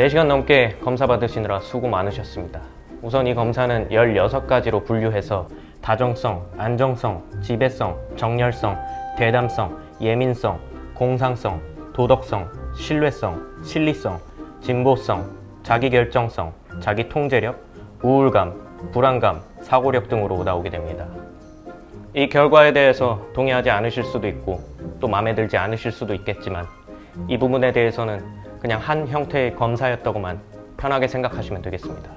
4시간 넘게 검사 받으시느라 수고 많으셨습니다. 우선 이 검사는 16가지로 분류해서 다정성, 안정성, 지배성, 정열성, 대담성, 예민성, 공상성, 도덕성, 신뢰성, 실리성, 진보성, 자기결정성, 자기통제력, 우울감, 불안감, 사고력 등으로 나오게 됩니다. 이 결과에 대해서 동의하지 않으실 수도 있고 또 마음에 들지 않으실 수도 있겠지만 이 부분에 대해서는 그냥 한 형태의 검사였다고만 편하게 생각하시면 되겠습니다.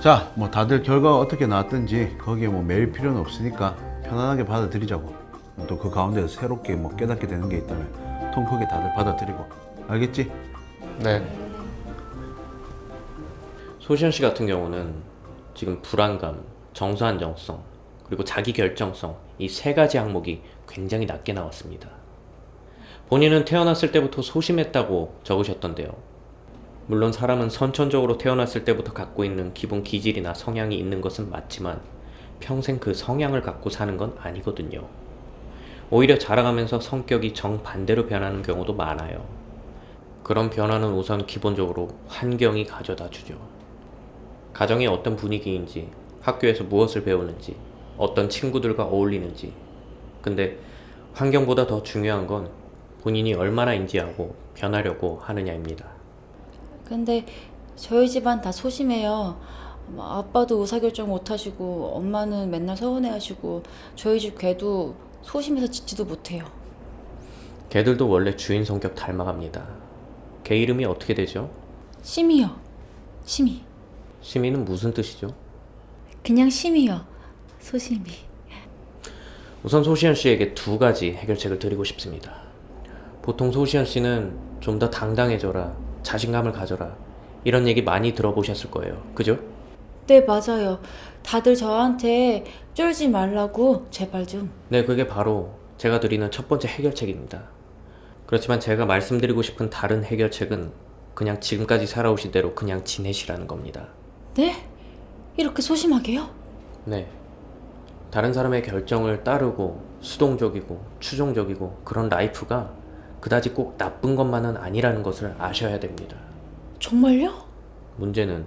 자, 뭐 다들 결과가 어떻게 나왔든지 거기에 뭐 매일 필요는 없으니까 편안하게 받아들이자고. 또 그 가운데서 새롭게 뭐 깨닫게 되는 게 있다면 통 크게 다들 받아들이고. 알겠지? 네. 소시현 씨 같은 경우는 지금 불안감, 정서 안정성, 그리고 자기 결정성 이 세 가지 항목이 굉장히 낮게 나왔습니다. 본인은 태어났을 때부터 소심했다고 적으셨던데요. 물론 사람은 선천적으로 태어났을 때부터 갖고 있는 기본 기질이나 성향이 있는 것은 맞지만 평생 그 성향을 갖고 사는 건 아니거든요. 오히려 자라가면서 성격이 정반대로 변하는 경우도 많아요. 그런 변화는 우선 기본적으로 환경이 가져다 주죠. 가정이 어떤 분위기인지, 학교에서 무엇을 배우는지, 어떤 친구들과 어울리는지. 근데 환경보다 더 중요한 건 본인이 얼마나 인지하고 변하려고 하느냐입니다. 근데 저희 집안 다 소심해요. 뭐 아빠도 의사결정 못하시고 엄마는 맨날 서운해하시고 저희 집 개도 소심해서 짖지도 못해요. 개들도 원래 주인 성격 닮아갑니다. 개 이름이 어떻게 되죠? 심이요. 심이. 시민은 무슨 뜻이죠? 그냥 심이요. 소심이. 우선 소시현 씨에게 두 가지 해결책을 드리고 싶습니다. 보통 소시현 씨는 좀 더 당당해져라, 자신감을 가져라, 이런 얘기 많이 들어보셨을 거예요. 그죠? 네, 맞아요. 다들 저한테 쫄지 말라고 제발 좀. 네, 그게 바로 제가 드리는 첫 번째 해결책입니다. 그렇지만 제가 말씀드리고 싶은 다른 해결책은 그냥 지금까지 살아오신 대로 그냥 지내시라는 겁니다. 네? 이렇게 소심하게요? 네. 다른 사람의 결정을 따르고 수동적이고 추종적이고 그런 라이프가 그다지 꼭 나쁜 것만은 아니라는 것을 아셔야 됩니다. 정말요? 문제는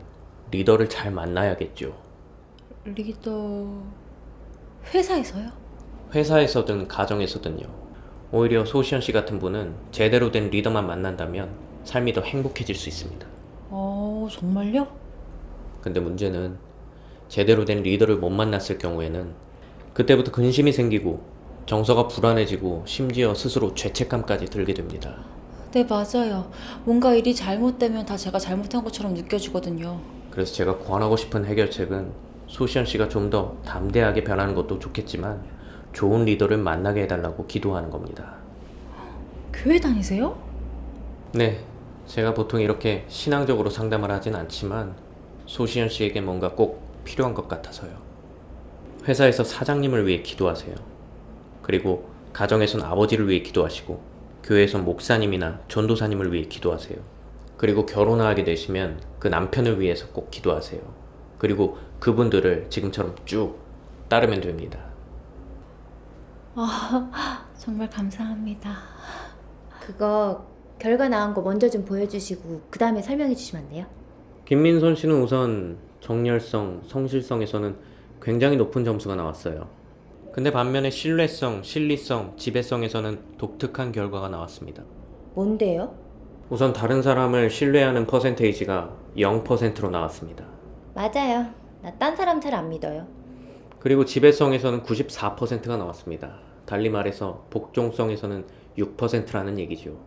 리더를 잘 만나야겠죠. 리더 회사에서요? 회사에서든 가정에서든요. 오히려 소시현 씨 같은 분은 제대로 된 리더만 만난다면 삶이 더 행복해질 수 있습니다. 어, 정말요? 근데 문제는 제대로 된 리더를 못 만났을 경우에는 그때부터 근심이 생기고 정서가 불안해지고 심지어 스스로 죄책감까지 들게 됩니다. 네, 맞아요. 뭔가 일이 잘못되면 다 제가 잘못한 것처럼 느껴지거든요. 그래서 제가 권하고 싶은 해결책은 소시현 씨가 좀 더 담대하게 변하는 것도 좋겠지만 좋은 리더를 만나게 해달라고 기도하는 겁니다. 교회 다니세요? 네, 제가 보통 이렇게 신앙적으로 상담을 하진 않지만 소시현 씨에게 뭔가 꼭 필요한 것 같아서요. 회사에서 사장님을 위해 기도하세요. 그리고 가정에선 아버지를 위해 기도하시고 교회에선 목사님이나 전도사님을 위해 기도하세요. 그리고 결혼하게 되시면 그 남편을 위해서 꼭 기도하세요. 그리고 그분들을 지금처럼 쭉 따르면 됩니다. 정말 감사합니다. 그거 결과 나온 거 먼저 좀 보여주시고 그 다음에 설명해 주시면 안 돼요? 김민선 씨는 우선 정열성, 성실성에서는 굉장히 높은 점수가 나왔어요. 근데 반면에 신뢰성, 실리성, 지배성에서는 독특한 결과가 나왔습니다. 뭔데요? 우선 다른 사람을 신뢰하는 퍼센테이지가 0%로 나왔습니다. 맞아요. 나 딴 사람 잘 안 믿어요. 그리고 지배성에서는 94%가 나왔습니다. 달리 말해서 복종성에서는 6%라는 얘기죠.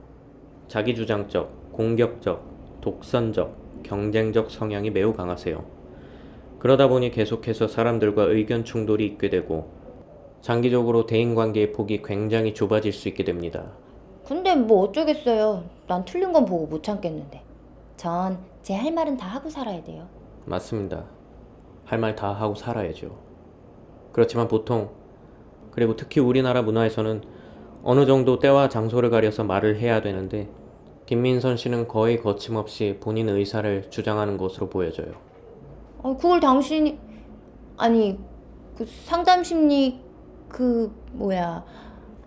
자기주장적, 공격적, 독선적, 경쟁적 성향이 매우 강하세요. 그러다 보니 계속해서 사람들과 의견 충돌이 있게 되고 장기적으로 대인관계의 폭이 굉장히 좁아질 수 있게 됩니다. 근데 뭐 어쩌겠어요. 난 틀린 건 보고 못 참겠는데. 전 제 할 말은 다 하고 살아야 돼요. 맞습니다. 할 말 다 하고 살아야죠. 그렇지만 보통, 그리고 특히 우리나라 문화에서는 어느 정도 때와 장소를 가려서 말을 해야 되는데, 김민선 씨는 거의 거침없이 본인 의사를 주장하는 것으로 보여져요. 아, 그걸 당신이 아니 그 상담 심리 그 뭐야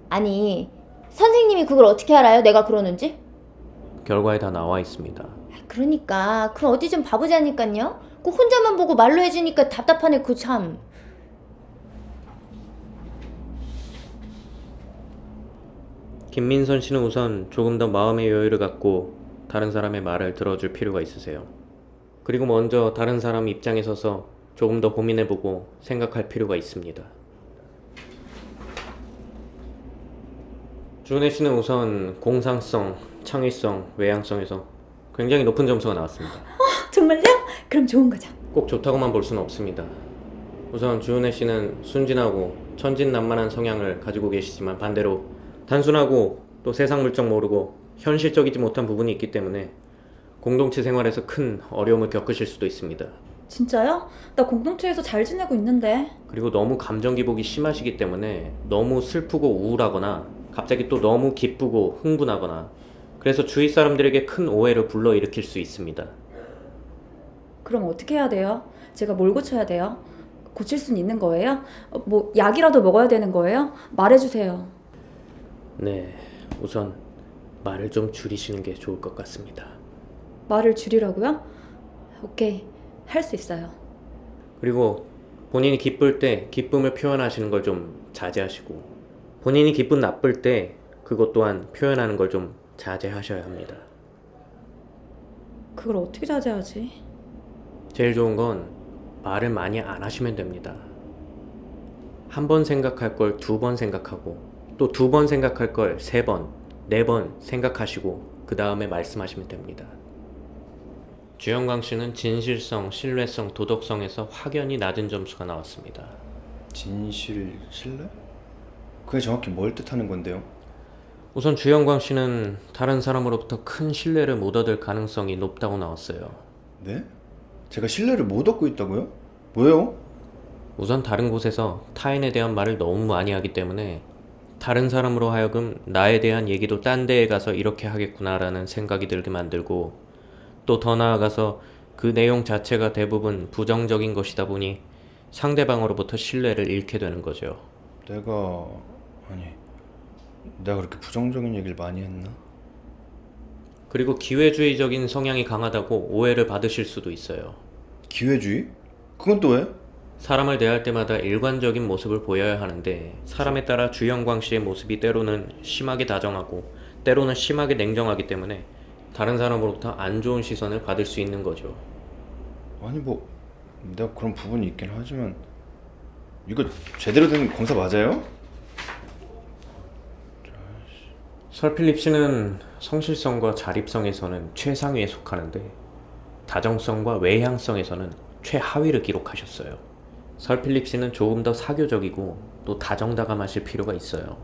아니 선생님이 그걸 어떻게 알아요? 내가 그러는지? 결과에 다 나와 있습니다. 그러니까 그 어디 좀 봐보자니까요. 그 혼자만 보고 말로 해주니까 답답하네 그 참. 김민선 씨는 우선 조금 더 마음의 여유를 갖고 다른 사람의 말을 들어줄 필요가 있으세요. 그리고 먼저 다른 사람 입장에 서서 조금 더 고민해보고 생각할 필요가 있습니다. 주은혜 씨는 우선 공상성, 창의성, 외향성에서 굉장히 높은 점수가 나왔습니다. 정말요? 그럼 좋은 거죠. 꼭 좋다고만 볼 수는 없습니다. 우선 주은혜 씨는 순진하고 천진난만한 성향을 가지고 계시지만 반대로 단순하고 또 세상 물정 모르고 현실적이지 못한 부분이 있기 때문에 공동체 생활에서 큰 어려움을 겪으실 수도 있습니다. 진짜요? 나 공동체에서 잘 지내고 있는데. 그리고 너무 감정 기복이 심하시기 때문에 너무 슬프고 우울하거나 갑자기 또 너무 기쁘고 흥분하거나 그래서 주위 사람들에게 큰 오해를 불러일으킬 수 있습니다. 그럼 어떻게 해야 돼요? 제가 뭘 고쳐야 돼요? 고칠 수는 있는 거예요? 어, 뭐 약이라도 먹어야 되는 거예요? 말해주세요. 네, 우선 말을 좀 줄이시는 게 좋을 것 같습니다. 말을 줄이라고요? 오케이, 할 수 있어요. 그리고 본인이 기쁠 때 기쁨을 표현하시는 걸 좀 자제하시고 본인이 기분 나쁠 때 그것 또한 표현하는 걸 좀 자제하셔야 합니다. 그걸 어떻게 자제하지? 제일 좋은 건 말을 많이 안 하시면 됩니다. 한 번 생각할 걸 두 번 생각하고 또 두 번 생각할 걸 세 번, 네 번 생각하시고 그 다음에 말씀하시면 됩니다. 주영광 씨는 진실성, 신뢰성, 도덕성에서 확연히 낮은 점수가 나왔습니다. 진실 신뢰? 그게 정확히 뭘 뜻하는 건데요? 우선 주영광 씨는 다른 사람으로부터 큰 신뢰를 못 얻을 가능성이 높다고 나왔어요. 네? 제가 신뢰를 못 얻고 있다고요? 뭐예요? 우선 다른 곳에서 타인에 대한 말을 너무 많이 하기 때문에 다른 사람으로 하여금 나에 대한 얘기도 딴 데에 가서 이렇게 하겠구나라는 생각이 들게 만들고 또 더 나아가서 그 내용 자체가 대부분 부정적인 것이다 보니 상대방으로부터 신뢰를 잃게 되는 거죠. 내가 아니 내가 그렇게 부정적인 얘기를 많이 했나? 그리고 기회주의적인 성향이 강하다고 오해를 받으실 수도 있어요. 기회주의? 그건 또 왜? 사람을 대할 때마다 일관적인 모습을 보여야 하는데 사람에 따라 주영광 씨의 모습이 때로는 심하게 다정하고 때로는 심하게 냉정하기 때문에 다른 사람으로부터 안 좋은 시선을 받을 수 있는 거죠. 아니 뭐 내가 그런 부분이 있긴 하지만 이거 제대로 된 검사 맞아요? 설필립 씨는 성실성과 자립성에서는 최상위에 속하는데 다정성과 외향성에서는 최하위를 기록하셨어요. 설필립 씨는 조금 더 사교적이고 또 다정다감하실 필요가 있어요.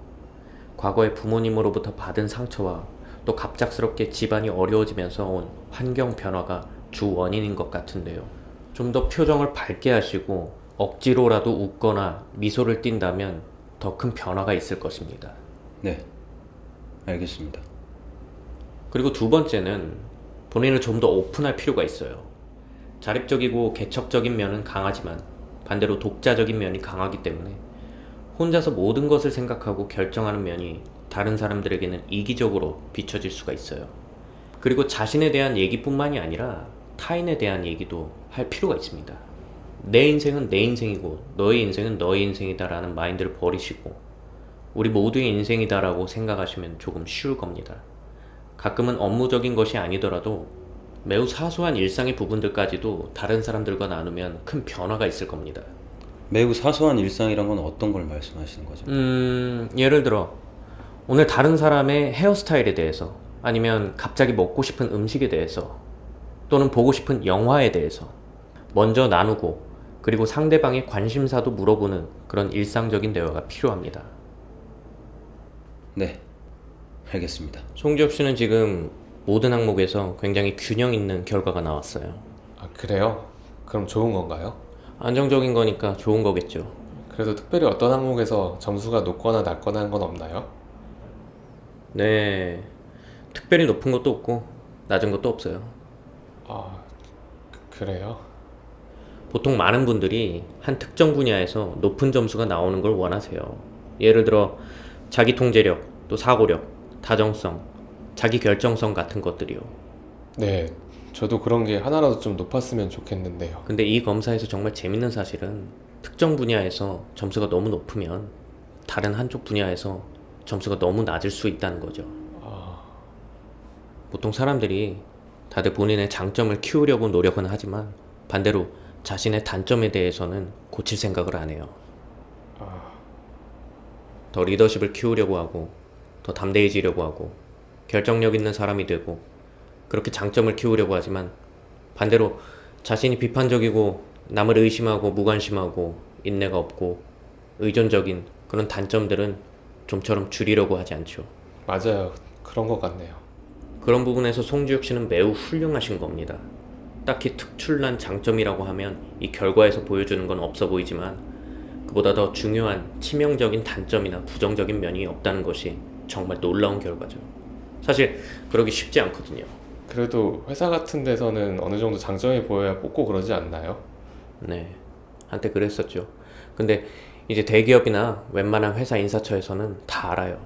과거에 부모님으로부터 받은 상처와 또 갑작스럽게 집안이 어려워지면서 온 환경 변화가 주 원인인 것 같은데요. 좀 더 표정을 밝게 하시고 억지로라도 웃거나 미소를 띈다면 더 큰 변화가 있을 것입니다. 네 알겠습니다 그리고 두 번째는 본인을 좀 더 오픈할 필요가 있어요. 자립적이고 개척적인 면은 강하지만 반대로 독자적인 면이 강하기 때문에 혼자서 모든 것을 생각하고 결정하는 면이 다른 사람들에게는 이기적으로 비춰질 수가 있어요. 그리고 자신에 대한 얘기뿐만이 아니라 타인에 대한 얘기도 할 필요가 있습니다. 내 인생은 내 인생이고 너의 인생은 너의 인생이다라는 마인드를 버리시고 우리 모두의 인생이다라고 생각하시면 조금 쉬울 겁니다. 가끔은 업무적인 것이 아니더라도 매우 사소한 일상의 부분들까지도 다른 사람들과 나누면 큰 변화가 있을 겁니다. 매우 사소한 일상이란 건 어떤 걸 말씀하시는 거죠? 음, 예를 들어 오늘 다른 사람의 헤어스타일에 대해서 아니면 갑자기 먹고 싶은 음식에 대해서 또는 보고 싶은 영화에 대해서 먼저 나누고 그리고 상대방의 관심사도 물어보는 그런 일상적인 대화가 필요합니다. 네, 알겠습니다. 송지엽 씨는 지금 모든 항목에서 굉장히 균형 있는 결과가 나왔어요. 아, 그래요? 그럼 좋은 건가요? 안정적인 거니까 좋은 거겠죠. 그래도 특별히 어떤 항목에서 점수가 높거나 낮거나 한 건 없나요? 네. 특별히 높은 것도 없고 낮은 것도 없어요. 아, 그- 그래요? 보통 많은 분들이 한 특정 분야에서 높은 점수가 나오는 걸 원하세요. 예를 들어 자기 통제력, 또 사고력, 다정성, 자기 결정성 같은 것들이요. 네, 저도 그런 게 하나라도 좀 높았으면 좋겠는데요. 근데 이 검사에서 정말 재밌는 사실은 특정 분야에서 점수가 너무 높으면 다른 한쪽 분야에서 점수가 너무 낮을 수 있다는 거죠. 아, 보통 사람들이 다들 본인의 장점을 키우려고 노력은 하지만 반대로 자신의 단점에 대해서는 고칠 생각을 안 해요. 아, 더 리더십을 키우려고 하고 더 담대해지려고 하고 결정력 있는 사람이 되고 그렇게 장점을 키우려고 하지만 반대로 자신이 비판적이고 남을 의심하고 무관심하고 인내가 없고 의존적인 그런 단점들은 좀처럼 줄이려고 하지 않죠. 맞아요. 그런 것 같네요. 그런 부분에서 송주혁 씨는 매우 훌륭하신 겁니다. 딱히 특출난 장점이라고 하면 이 결과에서 보여주는 건 없어 보이지만 그보다 더 중요한 치명적인 단점이나 부정적인 면이 없다는 것이 정말 놀라운 결과죠. 사실 그러기 쉽지 않거든요. 그래도 회사 같은 데서는 어느 정도 장점이 보여야 뽑고 그러지 않나요? 네. 한때 그랬었죠. 근데 이제 대기업이나 웬만한 회사 인사처에서는 다 알아요.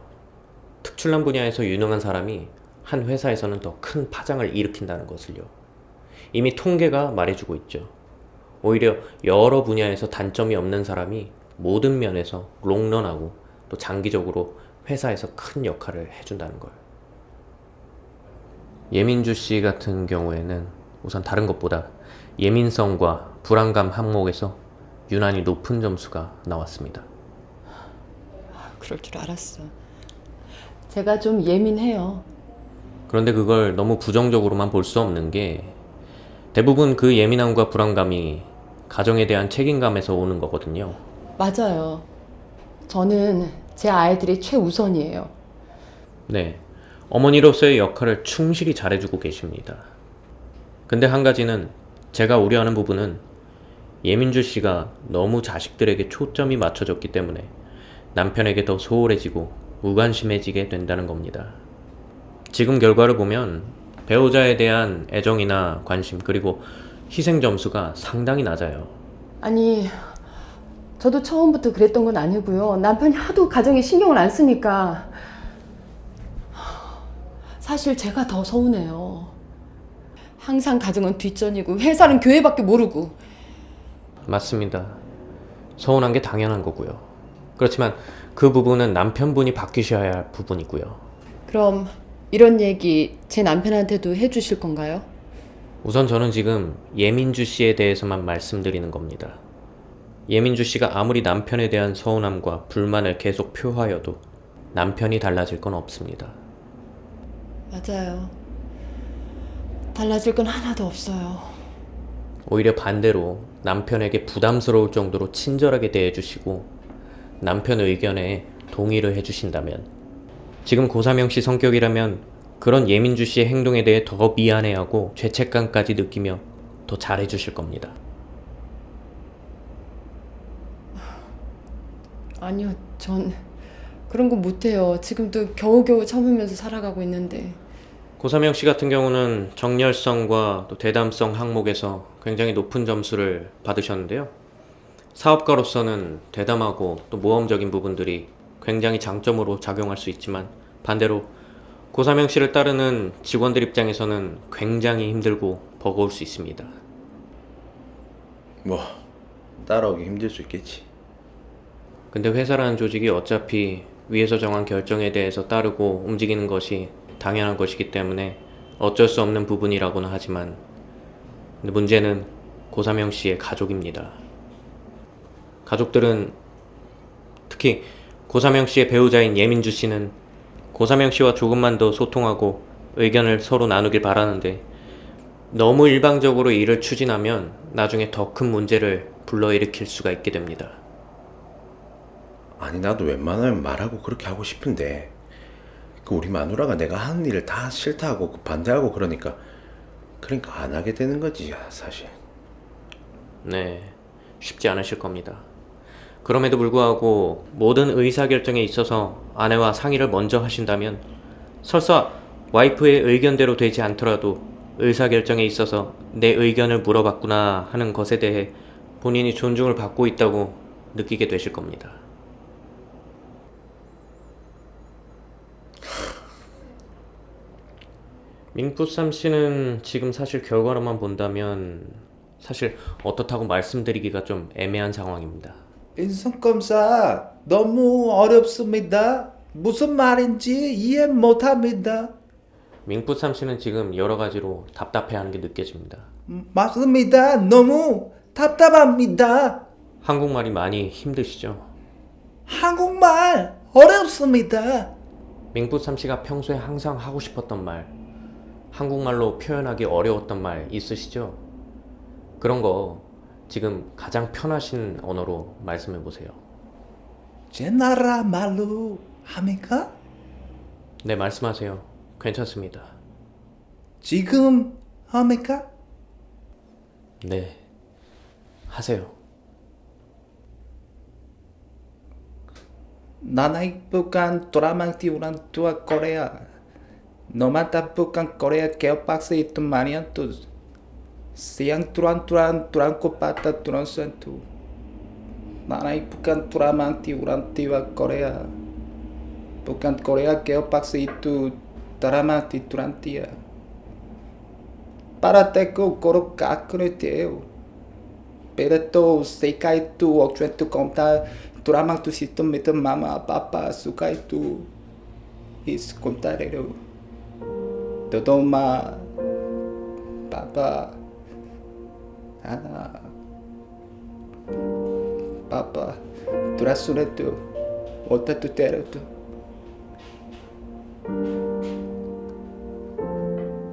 특출난 분야에서 유능한 사람이 한 회사에서는 더 큰 파장을 일으킨다는 것을요. 이미 통계가 말해주고 있죠. 오히려 여러 분야에서 단점이 없는 사람이 모든 면에서 롱런하고 또 장기적으로 회사에서 큰 역할을 해준다는 걸. 예민주 씨 같은 경우에는 우선 다른 것보다 예민성과 불안감 항목에서 유난히 높은 점수가 나왔습니다. 그럴 줄 알았어. 제가 좀 예민해요. 그런데 그걸 너무 부정적으로만 볼 수 없는 게 대부분 그 예민함과 불안감이 가정에 대한 책임감에서 오는 거거든요. 맞아요. 저는 제 아이들이 최우선이에요. 네. 어머니로서의 역할을 충실히 잘해주고 계십니다. 근데 한 가지는 제가 우려하는 부분은 예민주 씨가 너무 자식들에게 초점이 맞춰졌기 때문에 남편에게 더 소홀해지고 무관심해지게 된다는 겁니다. 지금 결과를 보면 배우자에 대한 애정이나 관심 그리고 희생 점수가 상당히 낮아요. 아니, 저도 처음부터 그랬던 건 아니고요. 남편이 하도 가정에 신경을 안 쓰니까 사실 제가 더 서운해요. 항상 가정은 뒷전이고 회사는 교회밖에 모르고 맞습니다. 서운한 게 당연한 거고요. 그렇지만 그 부분은 남편분이 바뀌셔야 할 부분이고요. 그럼 이런 얘기 제 남편한테도 해주실 건가요? 우선 저는 지금 예민주 씨에 대해서만 말씀드리는 겁니다. 예민주 씨가 아무리 남편에 대한 서운함과 불만을 계속 표하여도 남편이 달라질 건 없습니다. 맞아요. 달라질 건 하나도 없어요. 오히려 반대로 남편에게 부담스러울 정도로 친절하게 대해주시고 남편 의견에 동의를 해주신다면 지금 고사명 씨 성격이라면 그런 예민주 씨의 행동에 대해 더 미안해하고 죄책감까지 느끼며 더 잘해주실 겁니다. 아니요, 전 그런 거 못해요. 지금도 겨우겨우 참으면서 살아가고 있는데. 고사명 씨 같은 경우는 정열성과 또 대담성 항목에서 굉장히 높은 점수를 받으셨는데요. 사업가로서는 대담하고 또 모험적인 부분들이 굉장히 장점으로 작용할 수 있지만 반대로 고사명 씨를 따르는 직원들 입장에서는 굉장히 힘들고 버거울 수 있습니다. 뭐 따라오기 힘들 수 있겠지. 근데 회사라는 조직이 어차피 위에서 정한 결정에 대해서 따르고 움직이는 것이 당연한 것이기 때문에 어쩔 수 없는 부분이라고는 하지만 근데 문제는 고사명 씨의 가족입니다. 가족들은 특히 고사명 씨의 배우자인 예민주 씨는 고사명 씨와 조금만 더 소통하고 의견을 서로 나누길 바라는데 너무 일방적으로 일을 추진하면 나중에 더 큰 문제를 불러일으킬 수가 있게 됩니다. 아니 나도 웬만하면 말하고 그렇게 하고 싶은데 그 우리 마누라가 내가 하는 일을 다 싫다하고 그 반대하고 그러니까 그러니까 안 하게 되는 거지 사실. 네, 쉽지 않으실 겁니다. 그럼에도 불구하고 모든 의사결정에 있어서 아내와 상의를 먼저 하신다면 설사 와이프의 의견대로 되지 않더라도 의사결정에 있어서 내 의견을 물어봤구나 하는 것에 대해 본인이 존중을 받고 있다고 느끼게 되실 겁니다. 민푸삼 씨는 지금 사실 결과로만 본다면 사실 어떻다고 말씀드리기가 좀 애매한 상황입니다. 인성검사 너무 어렵습니다. 무슨 말인지 이해 못합니다. 민푸삼 씨는 지금 여러 가지로 답답해하는 게 느껴집니다. 맞습니다. 너무 답답합니다. 한국말이 많이 힘드시죠? 한국말 어렵습니다. 민푸삼 씨가 평소에 항상 하고 싶었던 말, 한국말로 표현하기 어려웠던 말 있으시죠? 그런 거 지금 가장 편하신 언어로 말씀해 보세요. 제 나라 말로 합니까? 네, 말씀하세요. 괜찮습니다. 지금 합니까? 네, 하세요. 나나이 bukan 드라마 tiuran tua Korea. Nomata bukan Korea geopax itu manian tu. Siang turan-turan, turan kopata, turan sentuh. mana bukan turamanti, uran tiba Korea. Bukan Korea geopaksi itu eh. taramati turantia. Para teko koro kakune teo. Pereto itu tu okjuetu konta tu sistem itu mama papa suka itu is kontarero. Dodoma papa Anna, パパ、トラスレット、オタトテルト。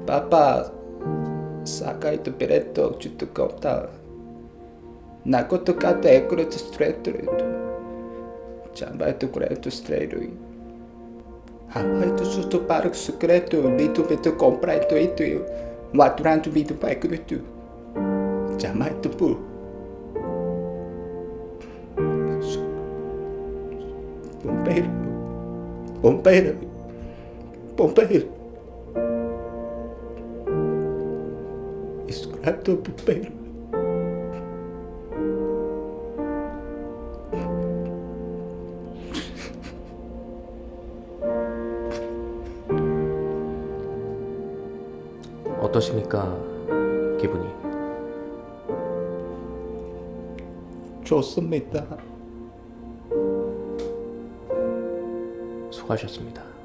パパ、sakai tu beretok citu kopta na koto kata ekuro tu stretto itu chamba tu kreto stretto apa itu suatu paruk secreto di tu kompra itu itu waturan tu bitu pa ekuro itu. Chamba itu pu. Pompeiro. Pompeiro. Pompeiro. Escrato pompeiro. 어떠십니까? 기분이? 좋습니다. 수고하셨습니다.